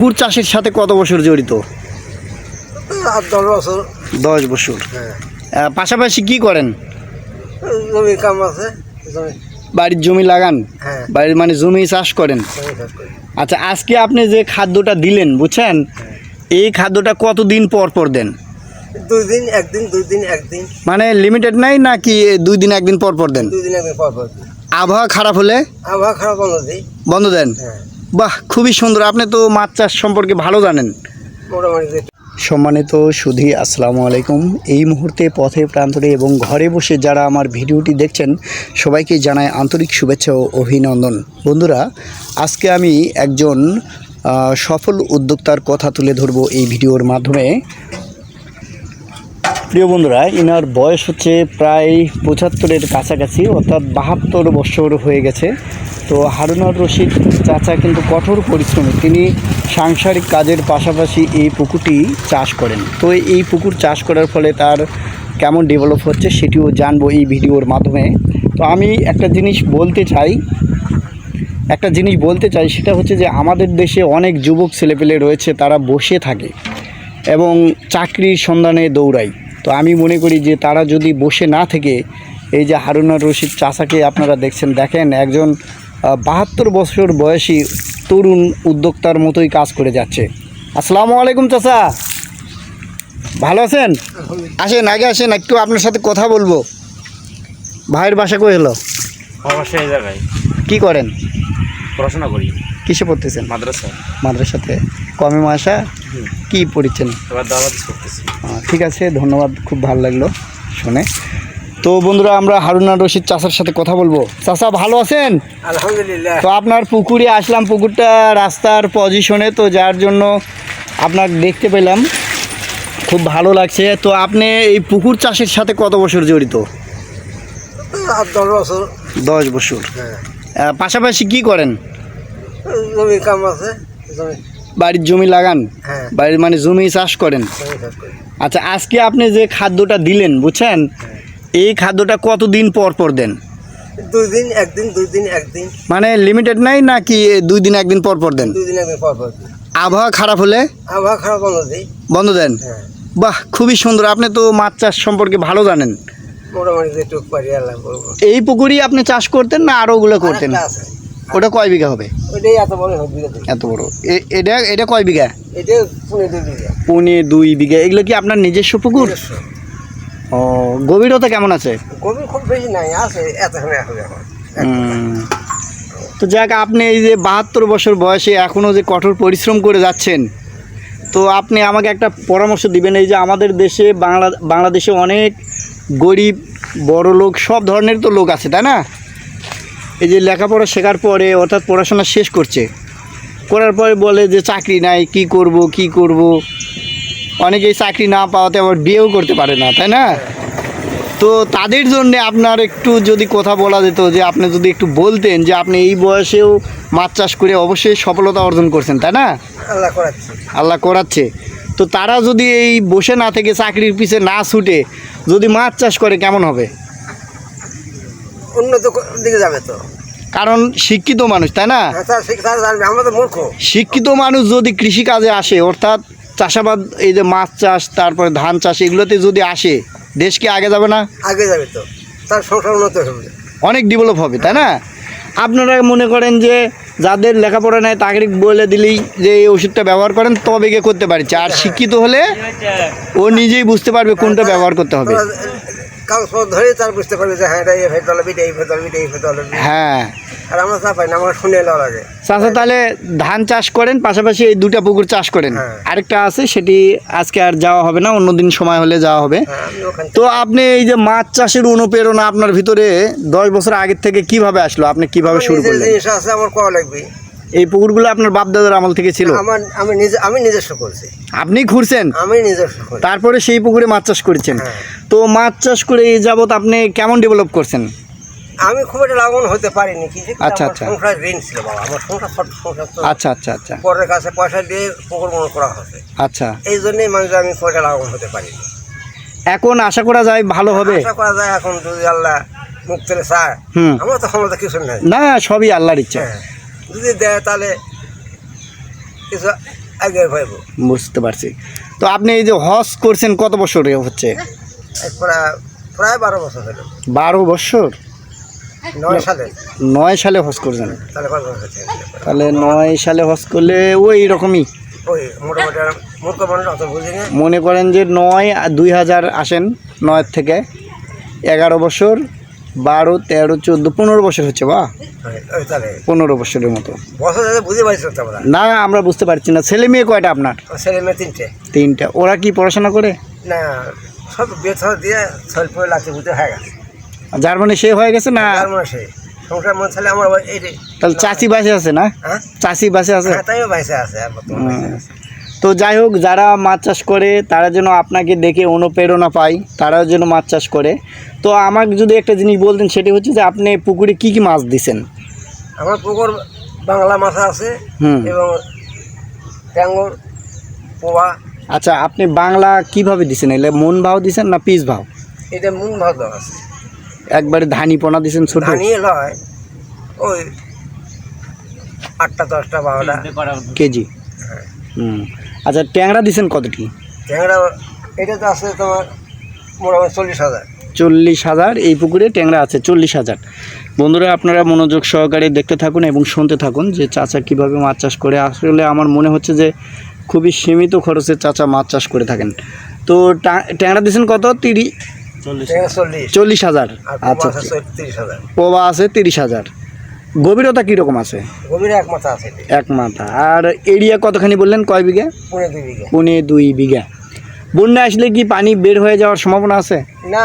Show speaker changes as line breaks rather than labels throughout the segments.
পুকুর চাষের সাথে কত বছর জড়িত?
দশ বছর।
দশ বছর।
হ্যাঁ।
পাশাপাশি কি করেন?
জমি কাম আছে
বাড়ির জমি লাগান?
হ্যাঁ।
বাড়ির মানে জমি চাষ করেন? আচ্ছা আজকে আপনি যে খাদ্যটা দিলেন বুঝছেন? এই খাদ্যটা কতদিন পর পর দেন?
দুই দিন একদিন দুই দিন একদিন।
মানে লিমিটেড নাই নাকি দুই দিন একদিন পর পর দেন?
দুই দিন একদিন পর পর
আবহাওয়া খারাপ হলে?
আবহাওয়া খারাপ বন্ধ দিই।
বন্ধ দেন?
হ্যাঁ।
বাহ খুবই সুন্দর। আপনি তো মাছ চাষ সম্পর্কে ভালো জানেন। সম্মানিত সুধী আসসালামু আলাইকুম। এই মুহূর্তে পথে প্রান্তরে এবং ঘরে বসে যারা আমার ভিডিওটি দেখছেন সবাইকে জানায় আন্তরিক শুভেচ্ছা ও অভিনন্দন। বন্ধুরা আজকে আমি একজন সফল উদ্যোক্তার কথা তুলে ধরব এই ভিডিওর মাধ্যমে। প্রিয় বন্ধুরা ইনার বয়স হচ্ছে প্রায় পঁচাত্তরের কাছাকাছি অর্থাৎ বাহাত্তর বছর হয়ে গেছে। তো হারুনার রশিদ চাচা কিন্তু কঠোর পরিশ্রমী তিনি সাংসারিক কাজের পাশাপাশি এই পুকুরটি চাষ করেন। তো এই পুকুর চাষ করার ফলে তার কেমন ডেভেলপ হচ্ছে সেটিও জানব এই ভিডিওর মাধ্যমে। তো আমি একটা জিনিস বলতে চাই, একটা জিনিস বলতে চাই সেটা হচ্ছে যে আমাদের দেশে অনেক যুবক ছেলেপেলে রয়েছে, তারা বসে থাকে এবং চাকরির সন্ধানে দৌড়ায়। তো আমি মনে করি যে তারা যদি বসে না থেকে, এই যে হারুনার রশিদ চাচাকে আপনারা দেখছেন, দেখেন একজন বাহাত্তর বছর বয়সী তরুণ উদ্যোক্তার মতোই কাজ করে যাচ্ছে। আসসালামু আলাইকুম চাচা। ভালো আছেন? আসেন আগে আসেন একটু আপনার সাথে কথা বলব। ভাইয়ের বাসা কই হলো?
এই জায়গায়।
কি করেন?
পড়াশোনা করি।
কিসে পড়তেছেন?
মাদ্রাসা।
মাদ্রাসাতে। কমে মাসা? কি পড়ছেন ঠিক আছে ধন্যবাদ খুব ভালো লাগল শুনে। তো বন্ধুরা আমরা হারুনা রশিদ চাষার সাথে কথা বলব। চাষা ভালো আছেন?
আলহামদুলিল্লাহ।
তো আপনার পুকুরে আসলাম পুকুরটা রাস্তার পজিশনে তো যার জন্য আপনার দেখতে পেলাম। খুব ভালো লাগছে। তো আপনি এই পুকুর চাষের সাথে কত বছর জড়িত?
দশ বছর।
দশ বছর।
হ্যাঁ।
পাশাপাশি কি করেন?
জমি কাম আছে
বাড়ির জমি লাগান?
হ্যাঁ।
বাড়ির মানে জমি চাষ করেন? আচ্ছা আজকে আপনি যে খাদ্যটা দিলেন বুঝছেন? এই খাদ্যটা কতদিন পর পর দেন?
দুই দিন একদিন দুই দিন একদিন।
মানে লিমিটেড নাই নাকি দুই দিন একদিন পর পর দেন?
দুই দিন একদিন পর পর
আবহাওয়া খারাপ হলে?
আবহাওয়া খারাপ বন্ধ দিই।
বন্ধ দেন?
হ্যাঁ।
বাহ খুবই সুন্দর। আপনি তো মাছ চাষ সম্পর্কে ভালো জানেন। এই পুকুরই আপনি চাষ করতেন না আরও ওগুলো করতেন? ওটা কয় বিঘা হবে?
এত বড়
এটা এটা কয় বিঘা?
পুনে দুই বিঘা।
এগুলো কি আপনার নিজস্ব পুকুর। ও গভীরতা কেমন আছে?
গভীর খুব বেশি নাই আছে এতখানে
তো যাক আপনি এই যে বাহাত্তর বছর বয়সে এখনও যে কঠোর পরিশ্রম করে যাচ্ছেন তো আপনি আমাকে একটা পরামর্শ দিবেন এই যে আমাদের দেশে বাংলা বাংলাদেশে অনেক গরিব বড় লোক সব ধরনের তো লোক আছে তাই না? এই যে লেখাপড়া শেখার পরে অর্থাৎ পড়াশোনা শেষ করছে করার পরে বলে যে চাকরি নাই কি করব কি করব? অনেকেই চাকরি না পাওয়াতে আবার বিয়েও করতে পারে না তাই না? তো তাদের জন্য আপনার একটু যদি কথা বলা যেত যে আপনি যদি একটু বলতেন যে আপনি এই বয়সেও মাছ চাষ করে অবশ্যই সফলতা অর্জন করছেন তাই না?
আল্লাহ করাচ্ছি।
আল্লাহ করাচ্ছে। তো তারা যদি এই বসে না থেকে চাকরির পিছে না ছুটে যদি মাছ চাষ করে কেমন হবে?
উন্নত দিকে যাবে তো।
কারণ শিক্ষিত মানুষ তাই না?
হ্যাঁ,
শিক্ষিত মানুষ যদি কৃষিকাজে আসে অর্থাৎ চাষাবাদ এই যে মাছ চাষ তারপরে ধান চাষ এগুলোতে যদি আসে দেশ কি আগে যাবে না?
আগে যাবে তো। তার সংসার উন্নত হবে।
অনেক ডেভেলপ হবে তাই না? আপনারা মনে করেন যে যাদের লেখাপড়া নেয় তাকে বলে দিলেই যে এই ওষুধটা ব্যবহার করেন তবে গিয়ে করতে পারছে। আর শিক্ষিত হলে ও নিজেই বুঝতে পারবে কোনটা ব্যবহার করতে
কাগজপত্র ধরে তার বুঝতে পারবে যে হ্যাঁ এটা এই হবে
হ্যাঁ।
আর আমরা তা পাই না আমরা শুনে এলো লাগে।
চাষা তাহলে ধান চাষ করেন পাশাপাশি এই দুটা পুকুর চাষ করেন।
হ্যাঁ।
আরেকটা আছে সেটি আজকে আর যাওয়া হবে না অন্যদিন সময় হলে যাওয়া হবে।
হ্যাঁ
তো আপনি এই যে মাছ চাষের অনুপ্রেরণা আপনার ভিতরে দশ বছর আগের থেকে কীভাবে আসলো? আপনি কীভাবে শুরু করলেন?
জিনিস আছে আমার করা লাগবে।
এই পুকুরগুলো আপনার বাপদাদার আমল থেকে ছিল?
আমার আমি নিজে আমি নিজস্ব করছি।
আপনি ঘুরছেন?
আমি নিজস্ব
তারপরে সেই পুকুরে মাছ চাষ করেছেন।
হ্যাঁ।
তো মাছ চাষ করে এই যাবৎ আপনি কেমন ডেভেলপ করছেন?
আমি খুব একটা লাভবান হতে পারিনি। কিন্তু
আচ্ছা, আচ্ছা।
সংসার ঋণ ছিল বাবা। আমার সংসার ছোট সংসার
আচ্ছা আচ্ছা আচ্ছা।
পরের কাছে পয়সা দিয়ে পুকুর মনে করা হচ্ছে
আচ্ছা।
এই জন্যই মানুষ আমি খুব একটা লাভবান হতে পারিনি।
এখন আশা করা যায় ভালো হবে?
আশা করা যায় এখন যদি আল্লাহ মুখ চায়
হুম।
আমার তো ক্ষমতা কিছু নেই।
না সবই আল্লাহর ইচ্ছা।
হ্যাঁ। যদি দেয় তাহলে কিছু আগে ভাইব
বুঝতে পারছি। তো আপনি এই যে হজ করছেন কত বছর হচ্ছে?
প্রায় প্রায় বারো বছর হলো।
বারো বছর?
নয় সালে?
হজ করছেন।
তাহলে
নয় সালে হজ করলে ওই রকমই। মনে করেন যে নয় দুই হাজার আসেন নয়ের থেকে এগারো বছর বারো তেরো চোদ্দ পনেরো বছর হচ্ছে বা? পনেরো বছরের মতো।
না
আমরা বুঝতে পারছি না। ছেলে মেয়ে কয়টা আপনার?
ছেলে মেয়ে তিনটে।
তিনটা। ওরা কি পড়াশোনা করে?
না সব দিয়ে স্বল্প লাচি বুঝতে হয়ে গেছে।
জার্মানি সে হয়ে গেছে না?
মনে সংসার মনে আমার ওই-
তাহলে চাষি বাসে আছে না?
হ্যাঁ?
চাষি বাসে আছে?
হ্যাঁ, তাইও আছে আর।
তো যাই হোক যারা মাছ চাষ করে তারা যেন আপনাকে দেখে অনুপ্রেরণা পায় তারাও যেন মাছ চাষ করে। তো আমাকে যদি একটা জিনিস বলতেন সেটি হচ্ছে যে আপনি পুকুরে কি কি মাছ দিছেন?
আমার পুকুর বাংলা মাথা আছে এবং ট্যাঙ্গর পোয়া।
আচ্ছা আপনি বাংলা কীভাবে দিছেন? এলে মন ভাও দিছেন না পিস ভাও?
এটা মুন ভাত আছে।
একবারে ধানি পোনা দিছেন ছোট?
ধানি লয় ওই আটটা দশটা বারোটা।
কেজি?
হ্যাঁ।
হুম। আচ্ছা ট্যাংরা দিছেন কতটি
ট্যাংরা এটা তো আছে তোমার মোটামুটি চল্লিশ হাজার।
চল্লিশ হাজার এই পুকুরে ট্যাংরা আছে চল্লিশ হাজার। বন্ধুরা আপনারা মনোযোগ সহকারে দেখতে থাকুন এবং শুনতে থাকুন যে চাচা কীভাবে মাছ চাষ করে। আসলে আমার মনে হচ্ছে যে খুবই সীমিত খরচে চাচা মাছ চাষ করে থাকেন। তো ট্যাংরা দিয়েছেন কত? তিরি
ট্যাংরা চল্লিশ।
হাজার। আচ্ছা পোবা আছে তিরিশ হাজার। গভীরতা কীরকম আছে?
এক মাথা আছে এটি।
এক মাথা। আর এরিয়া কতখানি বললেন? কয় বিঘা?
পুনে দুই বিঘা।
বন্যা আসলে কি পানি বের হয়ে যাওয়ার সম্ভাবনা আছে?
না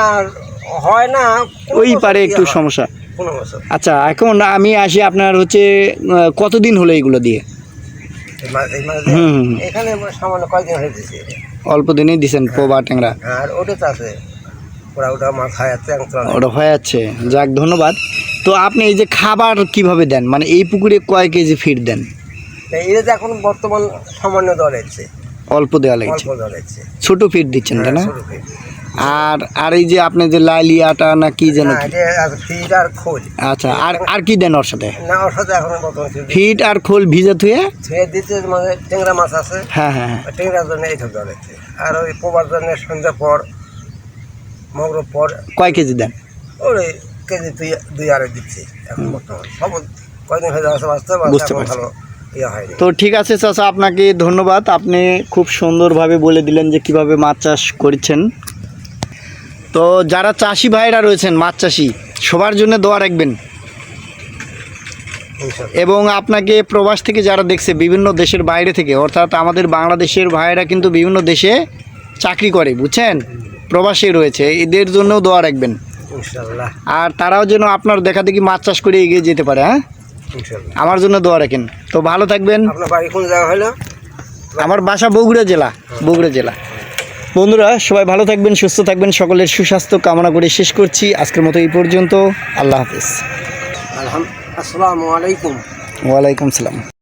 হয় না
ওই পারে একটু সমস্যা। আচ্ছা এখন আমি আসি আপনার হচ্ছে কতদিন হলো এগুলো দিয়ে? হুম,
হয়ে
অল্প দিনেই দিছেন পোবা ট্যাংরা।
আর ওটা আছে। ওরা ওটা মাথায় আছে
ওটা হয়ে যাচ্ছে যাক ধন্যবাদ। তো আপনি এই যে খাবার কীভাবে দেন? মানে এই পুকুরে কয় কেজি ফিড দেন?
এটা তো এখন বর্তমান সামান্য দল
অল্প দেওয়া লাগছে। ছোট ফিড দিচ্ছেন তাই না? আর আর এই যে আপনি যে লাইলি আটা না কি যেন?
ফিড আর খোল।
আচ্ছা আর আর কি দেন ওর সাথে?
না ওর সাথে এখন বর্তমান ফিড
আর খোল ভিজে থুয়ে
ধুয়ে দিতে মানে ট্যাংরা মাছ আছে।
হ্যাঁ হ্যাঁ হ্যাঁ।
ট্যাংরার জন্য এইসব এসছে। আর ওই পোবার জন্য সন্ধ্যা পর মগ্র পর
কয় কেজি দেন?
ওই কেজি দুই দুই আড়াই দিচ্ছি। এখন বর্তমান সব কয়দিন হয়ে যাওয়া বাঁচতে
বুঝতে পারছি।
ভালো ইয়ে
তো ঠিক আছে চাচা আপনাকে ধন্যবাদ। আপনি খুব সুন্দরভাবে বলে দিলেন যে কীভাবে মাছ চাষ করছেন। তো যারা চাষি ভাইরা রয়েছেন মাছ চাষি সবার জন্য দোয়া রাখবেন। এবং আপনাকে প্রবাস থেকে যারা দেখছে বিভিন্ন দেশের বাইরে থেকে অর্থাৎ আমাদের বাংলাদেশের ভাইয়েরা কিন্তু বিভিন্ন দেশে চাকরি করে বুঝছেন? প্রবাসে রয়েছে এদের জন্যও দোয়া রাখবেন। আর তারাও যেন আপনার দেখা দেখি মাছ চাষ করে এগিয়ে যেতে পারে হ্যাঁ? আমার জন্য দোয়া রাখেন। তো ভালো থাকবেন।
বাড়ি কোন জায়গা হলো?
আমার বাসা বগুড়া জেলা বগুড়া জেলা। বন্ধুরা সবাই ভালো থাকবেন সুস্থ থাকবেন সকলের সুস্বাস্থ্য কামনা করে শেষ করছি। আজকের মতো এই পর্যন্ত আল্লাহ হাফিজ।
আসসালামু আলাইকুম।
ওয়ালাইকুম সালাম।